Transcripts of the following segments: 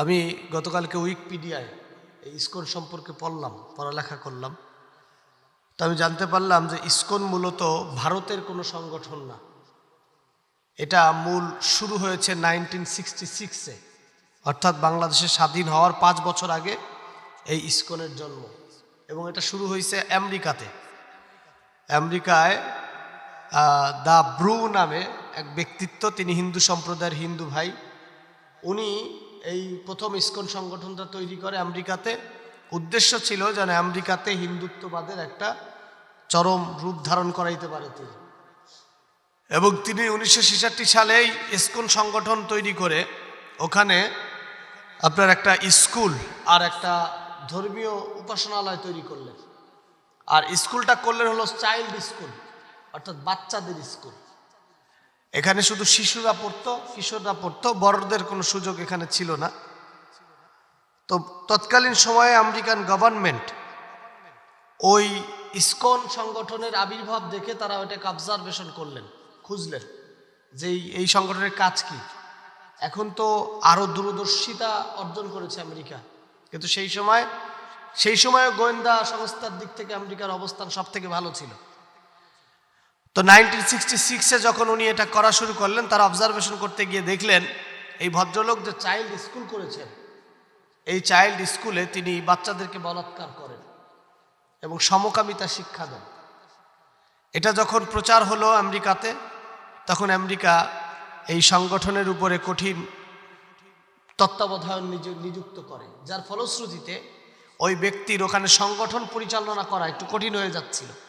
আমি গতকালকে উইকিপিডিয়ায় এই ইস্কন সম্পর্কে পড়লাম, পড়ালেখা করলাম। তো আমি জানতে পারলাম যে ইস্কন মূলত ভারতের কোনো সংগঠন না। এটা মূল শুরু হয়েছে নাইনটিন সিক্সটি সিক্সে অর্থাৎ বাংলাদেশের স্বাধীন হওয়ার পাঁচ বছর আগে এই ইস্কনের জন্ম। এবং এটা শুরু হয়েছে আমেরিকাতে। আমেরিকায় দ্য ব্রু নামে এক ব্যক্তিত্ব, তিনি হিন্দু সম্প্রদায়ের হিন্দু ভাই। উনি এই প্রথম ইস্কন সংগঠনটা তৈরি করে আমেরিকাতে। উদ্দেশ্য ছিল যেন আমেরিকাতে হিন্দুত্ববাদের একটা চরম রূপ ধারণ করাইতে পারে তিনি। এবং তিনি উনিশশো সালে এই ইস্কন সংগঠন তৈরি করে, ওখানে আপনার একটা স্কুল আর একটা ধর্মীয় উপাসনালয় তৈরি করলেন। আর স্কুলটা করলেন হলো চাইল্ড স্কুল, অর্থাৎ বাচ্চাদের স্কুল। এখানে শুধু শিশুরা পড়তো, কিশোররা পড়তো, বড়দের কোনো সুযোগ এখানে ছিল না। তো তৎকালীন সময়ে আমেরিকান গভর্নমেন্ট ওই ইসকন সংগঠনের আবির্ভাব দেখে তারা ওটাকে অবজারভেশন করলেন, খুঁজলেন যে এই সংগঠনের কাজ কি। এখন তো আরও দূরদর্শিতা অর্জন করেছে আমেরিকা। কিন্তু সেই সময় সেই সময় গোয়েন্দা সংস্থার দিক থেকে আমেরিকার অবস্থান সব থেকে ভালো ছিল। তো নাইনটিন সিক্সটি সিক্সে যখন উনি এটা করা শুরু করলেন, তারা অবজারভেশন করতে গিয়ে দেখলেন, এই ভদ্রলোক যে চাইল্ড স্কুল করেছেন, এই চাইল্ড স্কুলে তিনি বাচ্চাদেরকে বলাৎকার করেন এবং সমকামিতা শিক্ষা দেন। এটা যখন প্রচার হলো আমেরিকাতে, তখন আমেরিকা এই সংগঠনের উপরে কঠিন তত্ত্বাবধায়ন নিযু- নিযুক্ত করে, যার ফলশ্রুতিতে ওই ব্যক্তির ওখানে সংগঠন পরিচালনা করা একটু কঠিন হয়ে যাচ্ছিল।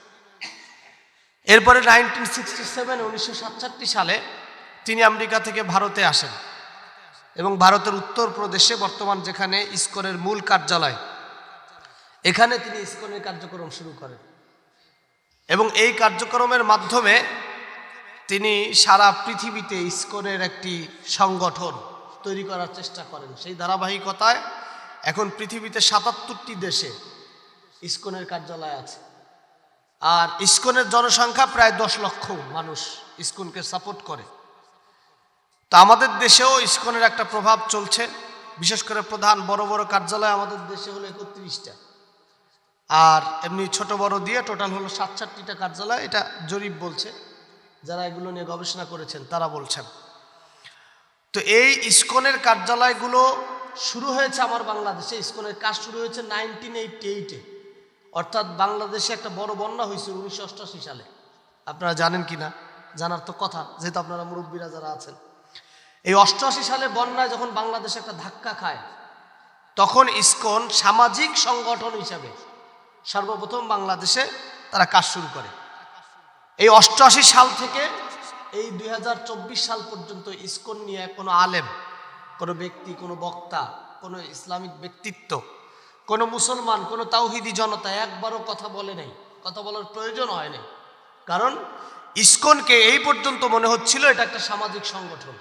এরপরে নাইনটিন সিক্সটি সেভেন, উনিশশো সাতষট্টি সালে তিনি আমেরিকা থেকে ভারতে আসেন এবং ভারতের উত্তর প্রদেশে বর্তমান যেখানে ইস্কনের মূল কার্যালয়, এখানে তিনি ইস্কনের কার্যক্রম শুরু করেন। এবং এই কার্যক্রমের মাধ্যমে তিনি সারা পৃথিবীতে ইস্কনের একটি সংগঠন তৈরি করার চেষ্টা করেন। সেই ধারাবাহিকতায় এখন পৃথিবীতে সাতাত্তরটি দেশে ইস্কনের কার্যালয় আছে। আর ইস্কনের জনসংখ্যা প্রায় দশ লক্ষ মানুষ ইস্কনকে সাপোর্ট করে। তো আমাদের দেশেও ইস্কনের একটা প্রভাব চলছে। বিশেষ করে প্রধান বড় বড় কার্যালয় আমাদের দেশে হলো একত্রিশটা। আর এমনি ছোট বড় দিয়ে টোটাল হলো সাতষট্টিটা কার্যালয়। এটা জরিপ বলছে। যারা এগুলো নিয়ে গবেষণা করেছেন, তারা বলছেন। তো এই ইস্কনের কার্যালয়গুলো শুরু হয়েছে আমার বাংলাদেশে। ইস্কনের কাজ শুরু হয়েছে নাইনটিন এইটটি এইটে। অর্থাৎ বাংলাদেশে একটা বড় বন্যা হয়েছে উনিশশো অষ্টাশি সালে। আপনারা জানেন কি না জানার তো কথা, যেহেতু আপনারা মুরব্বীরা যারা আছেন। এই অষ্টআশি সালে বন্যায় যখন বাংলাদেশে একটা ধাক্কা খায়, তখন ইসকন সামাজিক সংগঠন হিসাবে সর্বপ্রথম বাংলাদেশে তারা কাজ শুরু করে। এই অষ্টআশি সাল থেকে এই দুই হাজার চব্বিশ সাল পর্যন্ত ইসকন নিয়ে কোনো আলেম, কোনো ব্যক্তি, কোনো বক্তা, কোনো ইসলামিক ব্যক্তিত্ব কোনো মুসলমান, কোনো তাওহিদি জনতা একবারও কথা বলে নাই। কথা বলার প্রয়োজন হয় নাই। কারণ ইস্কনকে এই পর্যন্ত মনে হচ্ছিল এটা একটা সামাজিক সংগঠন।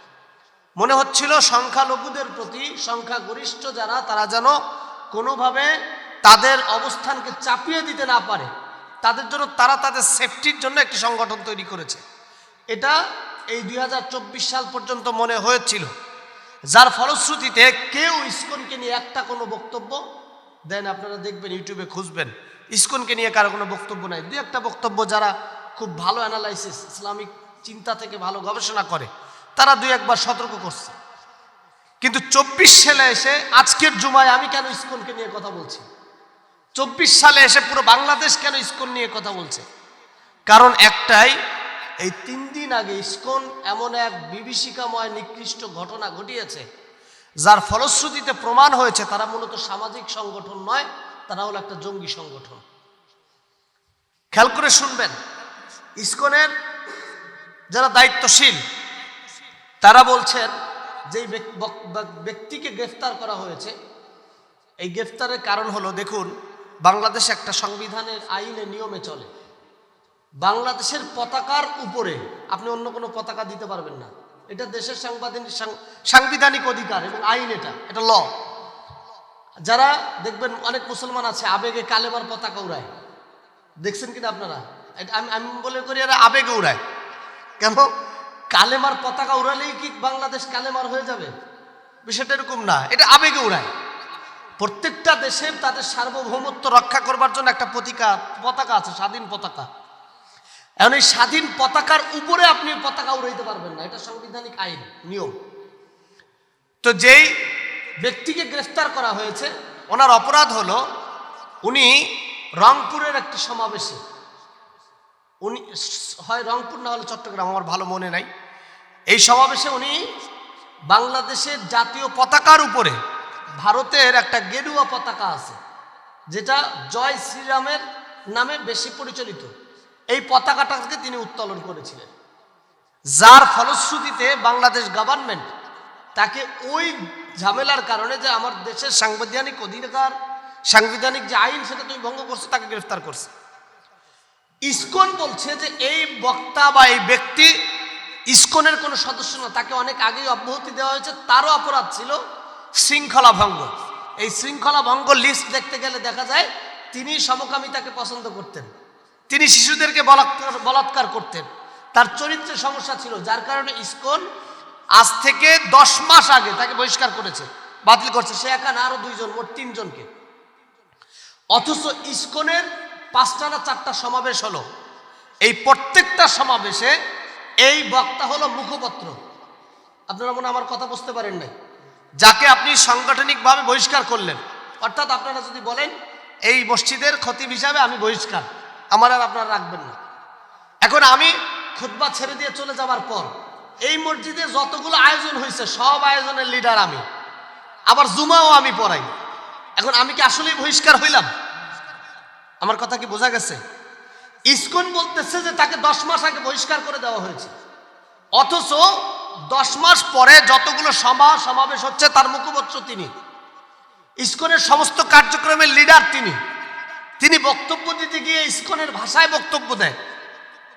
মনে হচ্ছিল সংখ্যালঘুদের প্রতি সংখ্যাগরিষ্ঠ যারা, তারা যেন কোনোভাবে তাদের অবস্থানকে চাপিয়ে দিতে না পারে। তাদের জন্য, তারা তাদের সেফটির জন্য একটি সংগঠন তৈরি করেছে। এটা এই দুই হাজার চব্বিশ সাল পর্যন্ত মনে হয়েছিল। যার ফলশ্রুতিতে কেউ ইস্কনকে নিয়ে একটা কোনো বক্তব্য দেন আপনারা দেখবেন ইউটিউবে খুঁজবেন। ইসকনকে নিয়ে কারও কোনো বক্তব্য নাই। দু একটা বক্তব্য যারা খুব ভালো অ্যানালাইসিস ইসলামিক চিন্তা থেকে ভালো গবেষণা করে, তারা দুই একবার সতর্ক করছে। কিন্তু চব্বিশ সালে এসে আজকের জুমায় আমি কেন ইসকনকে নিয়ে কথা বলছি? চব্বিশ সালে এসে পুরো বাংলাদেশ কেন ইসকন নিয়ে কথা বলছে? কারণ একটাই, এই তিন দিন আগে ইসকন এমন এক বিভীষিকাময় নিকৃষ্ট ঘটনা ঘটিয়েছে যার ফলশ্রুতিতে প্রমাণ হয়েছে, তারা মূলত সামাজিক সংগঠন নয়, তারা হলো একটা জঙ্গি সংগঠন। খেয়াল করে শুনবেন, ইসকনের যারা দায়িত্বশীল, তারা বলছেন যে ব্যক্তিকে গ্রেফতার করা হয়েছে, এই গ্রেফতারের কারণ হলো, দেখুন, বাংলাদেশ একটা সংবিধানের আইনে, নিয়মে চলে। বাংলাদেশের পতাকার উপরে, আপনি অন্য কোনো পতাকা দিতে পারবেন না। এটা দেশের সাংবিধানিক সাং- সাংবিধানিক অধিকার এবং আইন এটা এটা ল যারা দেখবেন অনেক মুসলমান আছে, আবেগে কালেমার পতাকা উড়ায়। দেখছেন কিনা আপনারা? আমি আমি বলে করি এরা আবেগে উড়ায়। কেন? কালেমার পতাকা উড়ালেই কি বাংলাদেশ কালেমার হয়ে যাবে? বিষয়টা এরকম না, এটা আবেগে উড়ায়। প্রত্যেকটা দেশের তাদের সার্বভৌমত্ব রক্ষা করবার জন্য একটা পতিকা পতাকা আছে, স্বাধীন পতাকা। এখন এই স্বাধীন পতাকার উপরে আপনি পতাকা উড়াইতে পারবেন না, এটা সাংবিধানিক আইন, নিয়ম। তো যেই ব্যক্তিকে গ্রেফতার করা হয়েছে, ওনার অপরাধ হলো উনি রংপুরের একটি সমাবেশে, উনি হয় রংপুর না হলে চট্টগ্রাম, আমার ভালো মনে নাই। এই সমাবেশে উনি বাংলাদেশের জাতীয় পতাকার উপরে ভারতের একটা গেরুয়া পতাকা আছে, যেটা জয় শ্রীরামের নামে বেশি পরিচালিত। এই পতাকাটাকে তিনি উত্তোলন করেছিলেন। যার ফলশ্রুতিতে বাংলাদেশ গভর্নমেন্ট তাকে ওই ঝামেলার কারণে যে আমার দেশের সাংবিধানিক অধিকার, সাংবিধানিক যে আইন সেটা তুমি ভঙ্গ করছ, তাকে গ্রেফতার করছে। ইসকন বলছে যে এই বক্তা বা এই ব্যক্তি ইসকনের কোনো সদস্য না, তাকে অনেক আগেই অব্যাহতি দেওয়া হয়েছে, তারও অপরাধ ছিল শৃঙ্খলা ভঙ্গ। এই শৃঙ্খলা ভঙ্গ লিস্ট দেখতে গেলে দেখা যায় তিনি সমকামিতাকে পছন্দ করতেন। তিনি শিশুদেরকে বলাৎকার বলাৎকার করতেন। তার চরিত্রে সমস্যা ছিল, যার কারণে ইসকন আজ থেকে দশ মাস আগে তাকে বহিষ্কার করেছে, বাতিল করছে। সে একা না, আরও দুইজন, মোট তিনজনকে। অথচ ইস্কনের পাঁচটা না চারটা সমাবেশ হলো। এই প্রত্যেকটা সমাবেশে এই বক্তা হলো মুখপত্র। আপনারা মনে আমার কথা বুঝতে পারেন নাই। যাকে আপনি সাংগঠনিকভাবে বহিষ্কার করলেন। অর্থাৎ আপনারা যদি বলেন, এই মসজিদের ক্ষতি হিসাবে আমি বহিষ্কার। আমার আর আপনারা রাখবেন না। এখন আমি খুতবা ছেড়ে দিয়ে চলে যাওয়ার পর এই মসজিদে যতগুলো আয়োজন হয়েছে, সব আয়োজনের লিডার আমি। আবার জুমাও আমি পড়াই। এখন আমি কি আসলেই বহিষ্কার হইলাম? আমার কথা কি বোঝা গেছে? ইসকন বলতেছে যে তাকে দশ মাস আগে বহিষ্কার করে দেওয়া হয়েছে। অথচ দশ মাস পরে যতগুলো সভা সমাবেশ হচ্ছে, তার মুখপত্র তিনি। ইসকনের সমস্ত কার্যক্রমের লিডার তিনি। তিনি বক্তব্য দিতে গিয়ে ইস্কনের ভাষায় বক্তব্য দেয়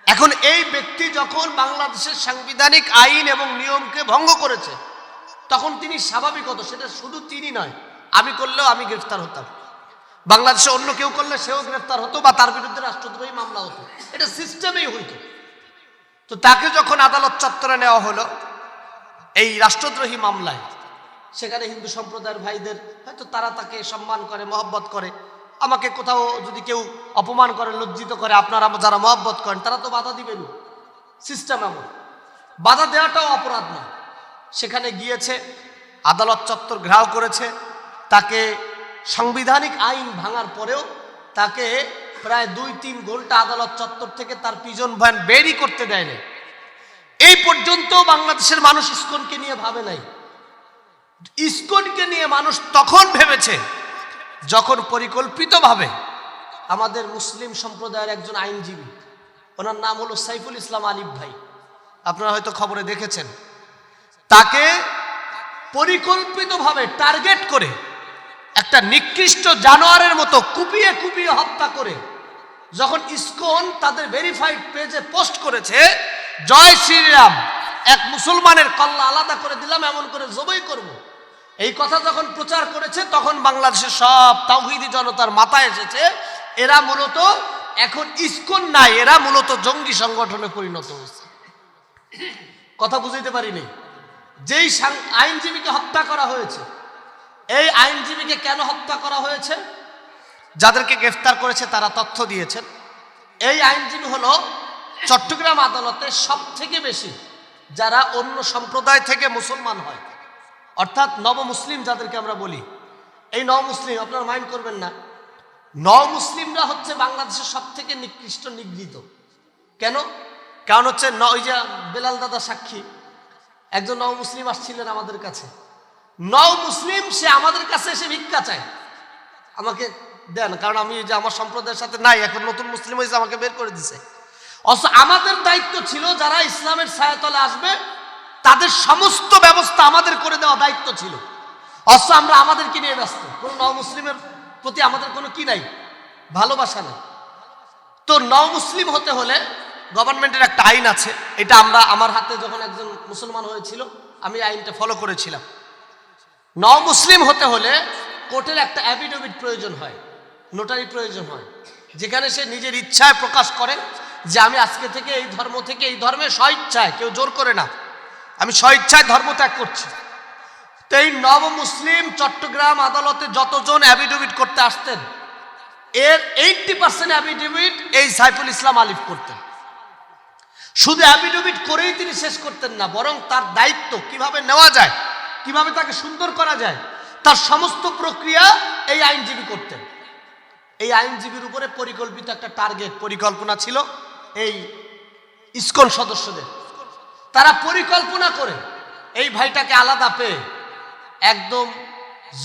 এখন এই ব্যক্তি যখন বাংলাদেশের সাংবিধানিক আইন এবং নিয়মকে ভঙ্গ করেছে, তখন তিনি স্বাভাবিক হতো, সেটা শুধু তিনি নয়, আমি করলেও আমি গ্রেফতার হতাম। বাংলাদেশে অন্য কেউ করলে সেও গ্রেফতার হতো বা তার বিরুদ্ধে রাষ্ট্রদ্রোহী মামলা হতো। এটা সিস্টেমেই হইতো। তো তাকে যখন আদালত চত্বরে নেওয়া হলো, এই রাষ্ট্রদ্রোহী মামলায়, সেখানে হিন্দু সম্প্রদায়ের ভাইদের হয়তো তারা তাকে সম্মান করে, মহব্বত করে আমাকে কোথাও যদি কেউ অপমান করে, লজ্জিত করে, আপনারা যারা মহব্বত করেন, তারা তো বাধা দিবেন। সিস্টেম এমন। বাধা দেওয়াটাও অপরাধ না। সেখানে গিয়েছে, আদালত চত্বর ঘেরাও করেছে, তাকে সাংবিধানিক আইন ভাঙার পরেও তাকে প্রায় দুই তিন ঘণ্টা আদালত চত্বর থেকে তার পিজন ভ্যান বেরই করতে দেয়নি এই পর্যন্ত বাংলাদেশের মানুষ ইস্কনকে নিয়ে ভাবে নাই। ইস্কনকে নিয়ে মানুষ তখন ভেবেছে যখন পরিকল্পিতভাবে আমাদের মুসলিম সম্প্রদায়ের একজন আইনজীবী, ওনার নাম হলো সাইফুল ইসলাম আলিফ ভাই আপনারা হয়তো খবরে দেখেছেন তাকে পরিকল্পিতভাবে টার্গেট করে একটা নিকৃষ্ট জানোয়ারের মতো কুপিয়ে কুপিয়ে হত্যা করে যখন ইসকন তাদের ভেরিফাইড পেজে পোস্ট করেছে, জয় শ্রীরাম, এক মুসলমানের কল্লা আলাদা করে দিলাম, এমন করে জবই করব। এই কথা যখন প্রচার করেছে, তখন বাংলাদেশের সব তাওহিদি জনতার মাথায় এসেছে, এরা মূলত এখন ইসকন নাই, এরা মূলত জঙ্গি সংগঠনে পরিণত হয়েছে। কথা বুঝাইতে পারিনি? যেই আইনজীবীকে হত্যা করা হয়েছে, এই আইনজীবীকে কেন হত্যা করা হয়েছে? যাদেরকে গ্রেফতার করেছে, তারা তথ্য দিয়েছেন। এই আইনজীবী হলো চট্টগ্রাম আদালতে সব থেকে বেশি, যারা অন্য সম্প্রদায় থেকে মুসলমান হয়। অর্থাৎ নব মুসলিম যাদেরকে আমরা বলি, এই নব মুসলিম আপনারা মাইন্ড করবেন না। নব মুসলিমরা হচ্ছে বাংলাদেশের সব থেকে নিকৃষ্ট নিগৃহীত। কেন? কারণ হচ্ছে ন ওই যে বেলাল দাদা সাক্ষী, একজন নব মুসলিম আসছিলেন আমাদের কাছে। নও মুসলিম সে আমাদের কাছে এসে ভিক্ষা চায়। আমাকে দেন, কারণ আমি যে আমার সম্প্রদায়ের সাথে নাই, এখন নতুন মুসলিম হয়েছে, আমাকে বের করে দিছে। অথচ আমাদের দায়িত্ব ছিল যারা ইসলামের ছায়াতলে আসবে তাদের সমস্ত ব্যবস্থা আমাদের করে দেওয়া দায়িত্ব ছিল। অথচ আমরা আমাদেরকে নিয়ে ব্যস্ত। কোনো নও মুসলিমের প্রতি আমাদের কোনো কি নাই? ভালোবাসা নেই। তো নও মুসলিম হতে হলে গভর্নমেন্টের একটা আইন আছে। এটা আমরা আমার হাতে যখন একজন মুসলমান হয়েছিল, আমি আইনটা ফলো করেছিলাম। ন মুসলিম হতে হলে কোর্টের একটা অ্যাফিডেভিট প্রয়োজন হয় নোটারি প্রয়োজন হয়, যেখানে সে নিজের ইচ্ছায় প্রকাশ করে যে আমি আজকে থেকে এই ধর্ম থেকে এই ধর্মে স্বইচ্ছায়, কেউ জোর করে না। আমি স্বইচ্ছায় ধর্ম ত্যাগ করছি। তো এই নব মুসলিম চট্টগ্রাম আদালতে যতজন অ্যাভিডেভিট করতে আসতেন, এর এইটটি পার্সেন্ট অ্যাভিডেভিট এই সাইফুল ইসলাম আলিফ করতেন। শুধু অ্যাভিডেভিট করেই তিনি শেষ করতেন না, বরং তার দায়িত্ব কীভাবে নেওয়া যায়, কীভাবে তাকে সুন্দর করা যায়, তার সমস্ত প্রক্রিয়া এই আইনজীবী করতেন। এই আইনজীবীর উপরে পরিকল্পিত একটা টার্গেট পরিকল্পনা ছিল এই ইসকন সদস্যদের। তারা পরিকল্পনা করে, এই ভাইটাকে আলাদা পেয়ে একদম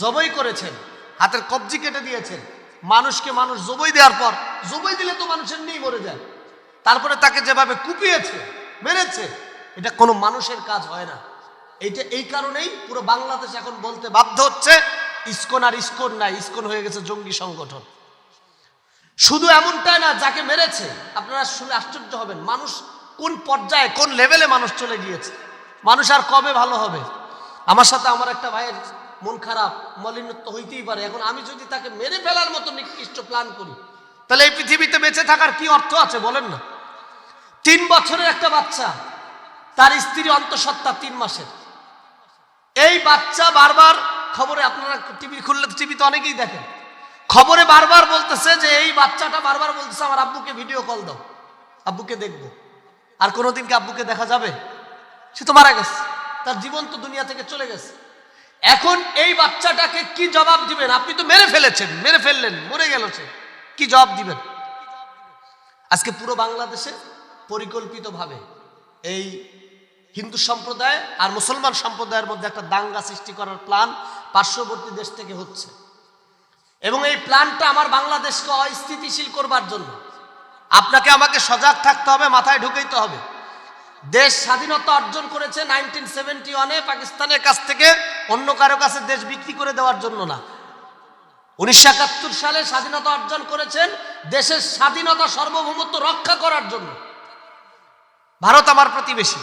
জবই করেছেন, হাতের কবজি কেটে দিয়েছেন। মানুষকে মানুষ জবই দেওয়ার পর, জবই দিলে তো মানুষের নেই মরে যায়। তারপরে তাকে যেভাবে কুপিয়েছে, মেরেছে, এটা কোনো মানুষের কাজ হয় না। এইটা এই কারণেই পুরো বাংলাদেশ এখন বলতে বাধ্য হচ্ছে, ইস্কন আর ইসকন নাই, ইস্কন হয়ে গেছে জঙ্গি সংগঠন। শুধু এমনটাই না, যাকে মেরেছে, আপনারা শুনে আশ্চর্য হবেন, মানুষ কোন পর্যায়ে, কোন লেভেলে মানুষ চলে গিয়েছে? মানুষ আর কবে ভালো হবে? আমার সাথে আমার একটা ভাইয়ের মন খারাপ মলিনত্ব হইতেই পারে। এখন আমি যদি তাকে মেরে ফেলার মতো নিকৃষ্ট প্ল্যান করি, তাহলে এই পৃথিবীতে বেঁচে থাকার কি অর্থ আছে বলেন না? তিন বছরের একটা বাচ্চা, তার স্ত্রী অন্তঃসত্ত্বা তিন মাসের। এই বাচ্চা বারবার খবরে, আপনারা টিভি খুললে টিভিতে অনেকেই দেখেন, খবরে বারবার বলতেছে যে এই বাচ্চাটা বারবার বলতেছে, আমার আব্বুকে ভিডিও কল দাও, আব্বুকে দেখব। আর কোনোদিনকে আব্বুকে দেখা যাবে? সে তো মারা গেছে। তার জীবন তো দুনিয়া থেকে চলে গেছে। এখন এই বাচ্চাটাকে কি জবাব দিবেন? আপনি তো মেরে ফেলেছেন, মেরে ফেললেন, মরে গেল সে। কি জবাব দিবেন? আজকে পুরো বাংলাদেশে পরিকল্পিতভাবে এই হিন্দু সম্প্রদায় আর মুসলমান সম্প্রদায়ের মধ্যে একটা দাঙ্গা সৃষ্টি করার প্ল্যান পার্শ্ববর্তী দেশ থেকে হচ্ছে। এবং এই প্ল্যানটা আমার বাংলাদেশকে অস্থিতিশীল করবার জন্য আপনাকে আমাকে সজাগ থাকতে হবে, মাথায় ঢুকাইতে হবে। দেশ স্বাধীনতা অর্জন করেছে নাইনটিন সেভেন্টি ওয়ানে পাকিস্তানের কাছ থেকে, অন্য কারও কাছে দেশ বিক্রি করে দেওয়ার জন্য না। উনিশশো একাত্তর সালে স্বাধীনতা অর্জন করেছেন দেশের স্বাধীনতা সার্বভৌমত্ব রক্ষা করার জন্য। ভারত আমার প্রতিবেশী।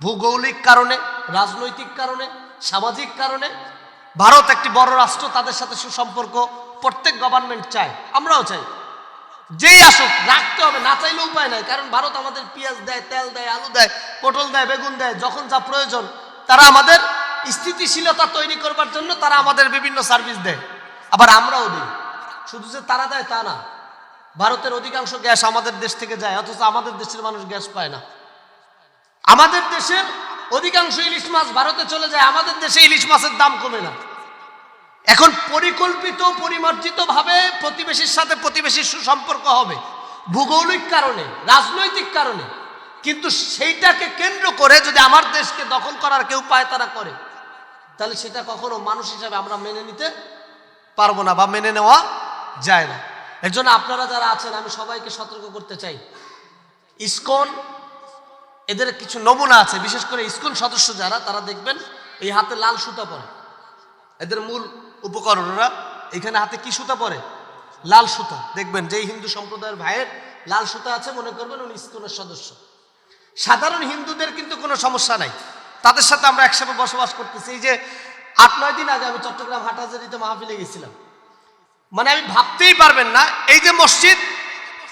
ভূগৌলিক কারণে, রাজনৈতিক কারণে, সামাজিক কারণে, ভারত একটি বড় রাষ্ট্র, তাদের সাথে সুসম্পর্ক প্রত্যেক গভর্নমেন্ট চায়, আমরাও চাই। যেই আসুক, রাখতে হবে, না চাইলে উপায় নাই। কারণ ভারত আমাদের পেঁয়াজ দেয়, তেল দেয়, আলু দেয়, পটল দেয়, বেগুন দেয়, যখন যা প্রয়োজন, তারা আমাদের স্থিতিশীলতা তৈরি করবার জন্য তারা আমাদের বিভিন্ন সার্ভিস দেয়। আবার আমরাও দিই। শুধু যে তারা দেয় তা না, ভারতের অধিকাংশ গ্যাস আমাদের দেশ থেকে যায়, অথচ আমাদের দেশের মানুষ গ্যাস পায় না। আমাদের দেশের অধিকাংশ ইলিশ মাছ ভারতে চলে যায়, আমাদের দেশে ইলিশ মাছের দাম কমে না। এখন পরিকল্পিত পরিমার্জিত ভাবে প্রতিবেশীর সাথে প্রতিবেশীর সুসম্পর্ক হবে, ভূগোলিক কারণে, রাজনৈতিক কারণে। কিন্তু সেইটাকে কেন্দ্র করে যদি আমার দেশকে দখল করার কেউ পায়, তারা করে। তাহলে সেটা কখনো মানুষ হিসাবে আমরা মেনে নিতে পারব না বা মেনে নেওয়া যায় না। এর জন্য আপনারা যারা আছেন, আমি সবাইকে সতর্ক করতে চাই। ইসকন, এদের কিছু নমুনা আছে, বিশেষ করে স্কুল সদস্য যারা, তারা দেখবেন এই হাতে লাল সুতা পরে। এদের মূল উপকরণরা এখানে হাতে কি সুতা পরে? লাল সুতা। দেখবেন যেই হিন্দু সম্প্রদায়ের ভাইয়ের লাল সুতা আছে, মনে করবেন উনি ইস্কনের সদস্য। সাধারণ হিন্দুদের কিন্তু কোনো সমস্যা নাই। তাদের সাথে আমরা একসাথে বসবাস করতেছি। এই যে আট, নয় দিন আগে আমি চট্টগ্রাম হাটাজারিতে মাহফিলে গেছিলাম। মানে আমি ভাবতেই পারবেন না, এই যে মসজিদ,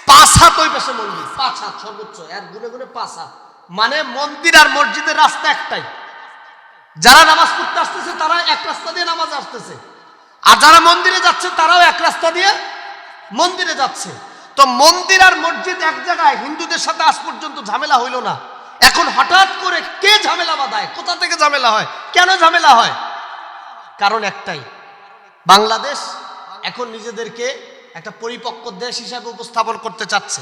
পাঁচ হাত ওই পাশে মন্দির, পাঁচ হাত সর্বোচ্চ এক গুনে গুনে পাঁচ হাত। মানে মন্দির আর মসজিদের রাস্তা একটাই। যারা নামাজ পড়তে আসতেছে, তারা এক রাস্তা দিয়ে নামাজ আসতেছে। আর যারা মন্দিরে যাচ্ছে, তারাও এক রাস্তা দিয়ে মন্দিরে যাচ্ছে। তো মন্দির আর মসজিদ এক জায়গায়, হিন্দুদের সাথে আজ পর্যন্ত ঝামেলা হইল না। এখন হঠাৎ করে কে ঝামেলা বাঁধায়? কোথা থেকে ঝামেলা হয়? কেন ঝামেলা হয়? কারণ একটাই, বাংলাদেশ এখন নিজেদেরকে একটা পরিপক্ক দেশ হিসাবে উপস্থাপন করতে চাচ্ছে।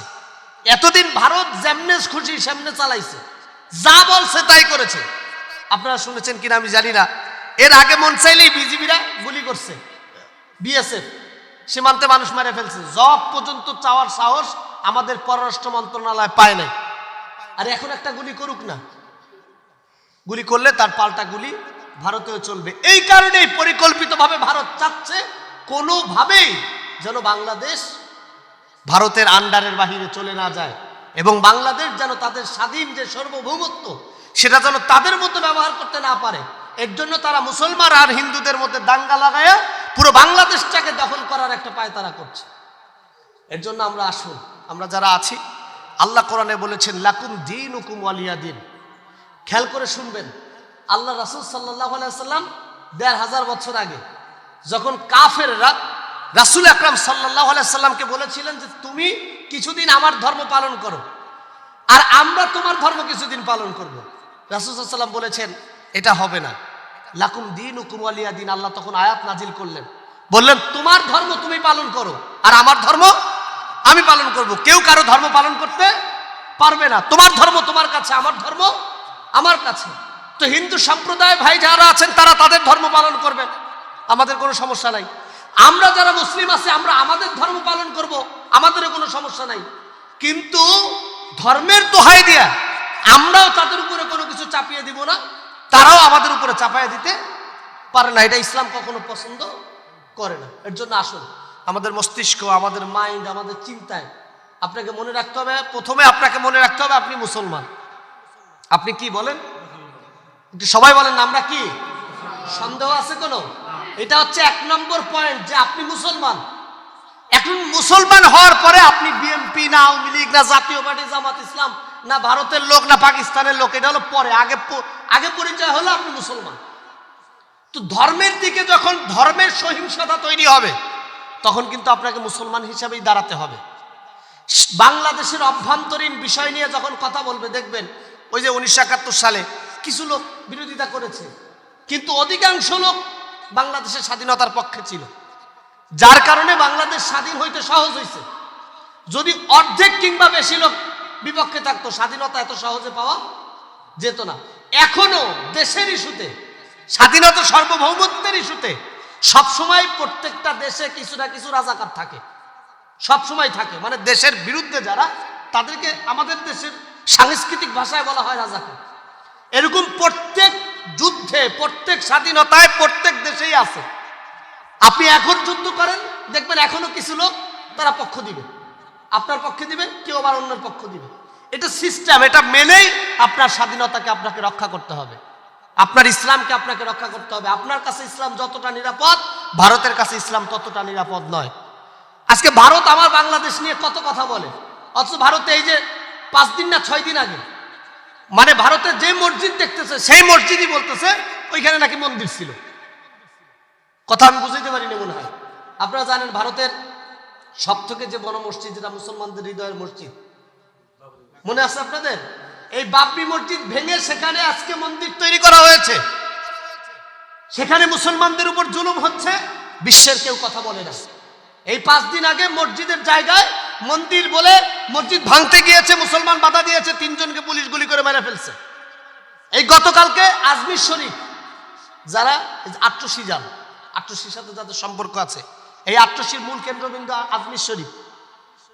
এতদিন ভারত যেমনে খুশি, সেমনে চালাইছে। যা বলছে তাই করেছে। আপনারা শুনেছেন কিনা আমি জানি না। এর আগে মন চাইলেই বিজিবিরা গুলি করছে। বিএসএফ, সীমান্তে মানুষ মেরে ফেলছে। জব পর্যন্ত চাওয়ার সাহস আমাদের পররাষ্ট্র মন্ত্রণালয় পায় নাই। আর এখন একটা গুলি করুক না। গুলি করলে তার পাল্টা গুলি ভারতেও চলবে। এই কারণেই পরিকল্পিতভাবে ভারত চাচ্ছে কোনোভাবেই যেন বাংলাদেশ ভারতের আন্ডারের বাহিরে চলে না যায় এবং বাংলাদেশ যেন তাদের স্বাধীন যে সার্বভৌমত্ব, সেটা যেন তাদের মতো ব্যবহার করতে না পারে। এর জন্য তারা মুসলমান আর হিন্দুদের মধ্যে দাঙ্গা লাগায়া পুরো বাংলাদেশটাকে দখল করার একটা পায় তারা করছে। এর জন্য আমরা আসুন, আমরা যারা আছি, আল্লাহ কোরআনে বলেছেন, লাকুম দিন হুকুম আলিয়া দিন। খেয়াল করে শুনবেন, আল্লাহ রাসুল সাল্লাহ সাল্লাম দেড় হাজার বছর আগে যখন কাফেররা রাসুল আকরাম সাল্লাহ আলাইসাল্লামকে বলেছিলেন যে, তুমি কিছুদিন আমার ধর্ম পালন করো আর আমরা তোমার ধর্ম কিছুদিন পালন করব। রাসুল সাল্লাম বলেছেন, এটা হবে না। লাকুম দিন উকুমালিয়া দিন, আল্লাহ তখন আয়াত নাজিল করলেন। বললেন, তোমার ধর্ম তুমি পালন করো, আর আমার ধর্ম আমি পালন করব। কেউ কারও ধর্ম পালন করতে পারবে না। তোমার ধর্ম তোমার কাছে, আমার ধর্ম আমার কাছে। তো হিন্দু সম্প্রদায় ভাই যারা আছেন, তারা তাদের ধর্ম পালন করবেন আমাদের কোনো সমস্যা নাই। আমরা যারা মুসলিম আছে, আমরা আমাদের ধর্ম পালন করব। আমাদেরও কোনো সমস্যা নাই। কিন্তু ধর্মের দোহাই দিয়া আমরাও তাদের উপরে কোনো কিছু চাপিয়ে দিব না। তারাও আমাদের উপরে চাপাইয়া দিতে পারে না। এটা ইসলাম কখনো পছন্দ করে না। এর জন্য আসুন, আমাদের মস্তিষ্ক, আমাদের মাইন্ড, আমাদের চিন্তায় আপনাকে মনে রাখতে হবে। প্রথমে আপনাকে মনে রাখতে হবে আপনি মুসলমান। আপনি কি বলেন? সবাই বলেন, আমরা কি? সন্দেহ আছে কোনো? এটা হচ্ছে এক নম্বর পয়েন্ট যে আপনি মুসলমান। এখন মুসলমান হওয়ার পরে আপনি বিএনপি না, আওয়ামী লীগ না, জাতীয় পার্টি, জামাত ইসলাম না ভারতের লোক, না পাকিস্তানের লোক, এটা হলো পরে। আগে আগে পরিচয় হলো আপনি মুসলমান। তো ধর্মের দিকে যখন ধর্মের সহিংসতা তৈরি হবে, তখন কিন্তু আপনাকে মুসলমান হিসাবেই দাঁড়াতে হবে। বাংলাদেশের অভ্যন্তরীণ বিষয় নিয়ে যখন কথা বলবে, দেখবেন ওই যে উনিশশো একাত্তর সালে কিছু লোক বিরোধিতা করেছে। কিন্তু অধিকাংশ লোক বাংলাদেশের স্বাধীনতার পক্ষে ছিল। যার কারণে বাংলাদেশ স্বাধীন হইতে সহজ হয়েছে যদি অর্ধেক কিংবা বেশি লোক বিপক্ষে থাকতো, স্বাধীনতা এত সহজে পাওয়া যেত না। এখনও দেশের ইস্যুতে, স্বাধীনতা সার্বভৌমত্বের ইস্যুতে, সবসময় প্রত্যেকটা দেশে কিছু না কিছু রাজাকার থাকে। সব সময় থাকে। মানে দেশের বিরুদ্ধে যারা, তাদেরকে আমাদের দেশের সাংস্কৃতিক ভাষায় বলা হয় রাজাকার। এরকম প্রত্যেক যুদ্ধে, প্রত্যেক স্বাধীনতায় প্রত্যেক দেশেই আছে। আপনি এখন যুদ্ধ করেন, দেখবেন এখনও কিছু লোক তারা পক্ষ দিবে। আপনার পক্ষে দিবে, কেউ আবার অন্যের পক্ষ দিবে। এটা সিস্টেম এটা মেনেই আপনার স্বাধীনতাকে আপনাকে রক্ষা করতে হবে। আপনার ইসলামকে আপনাকে রক্ষা করতে হবে। আপনার কাছে ইসলাম যতটা নিরাপদ, ভারতের কাছে ইসলাম ততটা নিরাপদ নয়। আজকে ভারত আমার বাংলাদেশ নিয়ে কত কথা বলে। অথচ ভারতে এই যে পাঁচ দিন না ছয় দিন আগে মানে ভারতের যে মসজিদ দেখতেছে, সেই মসজিদই বলতেছে, ওইখানে নাকি মন্দির ছিল। কথা আমি বুঝাইতে পারি না মনে হয়। আপনারা জানেন ভারতের সব থেকে যে বড় মসজিদ যেটা মুসলমানদের হৃদয়ের মসজিদ? মনে আছে আপনাদের? এই বাবরি মসজিদ ভেঙে সেখানে আজকে মন্দির তৈরি করা হয়েছে। সেখানে মুসলমানদের উপর জুলুম হচ্ছে, বিশ্বের কেউ কথা বলে না। এই পাঁচ দিন আগে মসজিদের জায়গায় মন্দির বলে মসজিদ ভাঙতে গিয়েছে, মুসলমান বাধা দিয়েছে, তিনজনকে পুলিশ গুলি করে মেরে ফেলছে। এই গতকালকে আজমির শরীফ, যারা আট্রসি যান, আট্রসির সাথে যাদের সম্পর্ক আছে এই আট্রসির মূল কেন্দ্রবিন্দু আজমির শরীফ।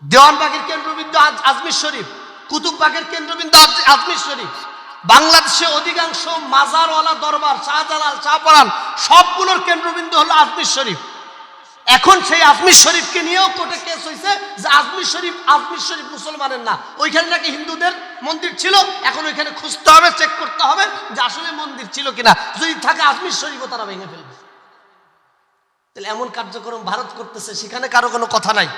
দেওয়ানবাগের কেন্দ্রবিন্দু আজ- আজমির শরীফ। কুতুববাগের কেন্দ্রবিন্দু আজ- আজমির শরীফ। বাংলাদেশে অধিকাংশ মাজারওয়ালা দরবার, শাহজালাল, শাহপরান, সবগুলোর কেন্দ্রবিন্দু হলো আজমির শরীফ। এখন সেই আজমির শরীফকে নিয়েও কোর্টে কেস হয়েছে যে আজমির শরীফ আজমির শরীফ মুসলমানের না। ওইখানে নাকি হিন্দুদের মন্দির ছিল। এখন ওইখানে খুঁজতে হবে চেক করতে হবে যে আসলে মন্দির ছিল কিনা। যদি থাকে আজমির শরীফও তারা ভেঙে ফেলবে। তাহলে এমন কার্যক্রম ভারত করতেছে, সেখানে কারও কোনো কথা নাই।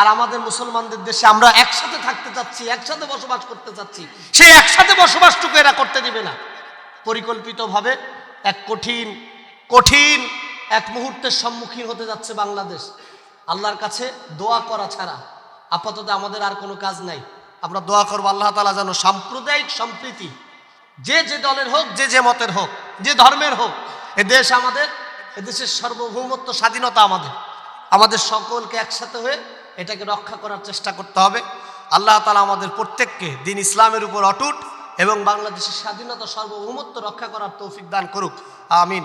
আর আমাদের মুসলমানদের দেশে আমরা একসাথে থাকতে চাচ্ছি, একসাথে বসবাস করতে চাচ্ছি। সেই একসাথে বসবাসটুকু এরা করতে দিবে না। পরিকল্পিতভাবে এক কঠিন কঠিন এক মুহূর্তের সম্মুখীন হতে যাচ্ছে বাংলাদেশ। আল্লাহর কাছে দোয়া করা ছাড়া আপাতত আমাদের আর কোনো কাজ নাই। আমরা দোয়া করব আল্লাহ তালা যেন সাম্প্রদায়িক সম্প্রীতি, যে যে দলের হোক, যে যে মতের হোক, যে ধর্মের হোক, এ দেশ আমাদের এদেশের সার্বভৌমত্ব, স্বাধীনতা আমাদের। আমাদের সকলকে একসাথে হয়ে এটাকে রক্ষা করার চেষ্টা করতে হবে। আল্লাহ তালা আমাদের প্রত্যেককে দিন ইসলামের উপর অটুট এবং বাংলাদেশের স্বাধীনতা, সার্বভৌমত্ব রক্ষা করার তৌফিক দান করুক। আমিন।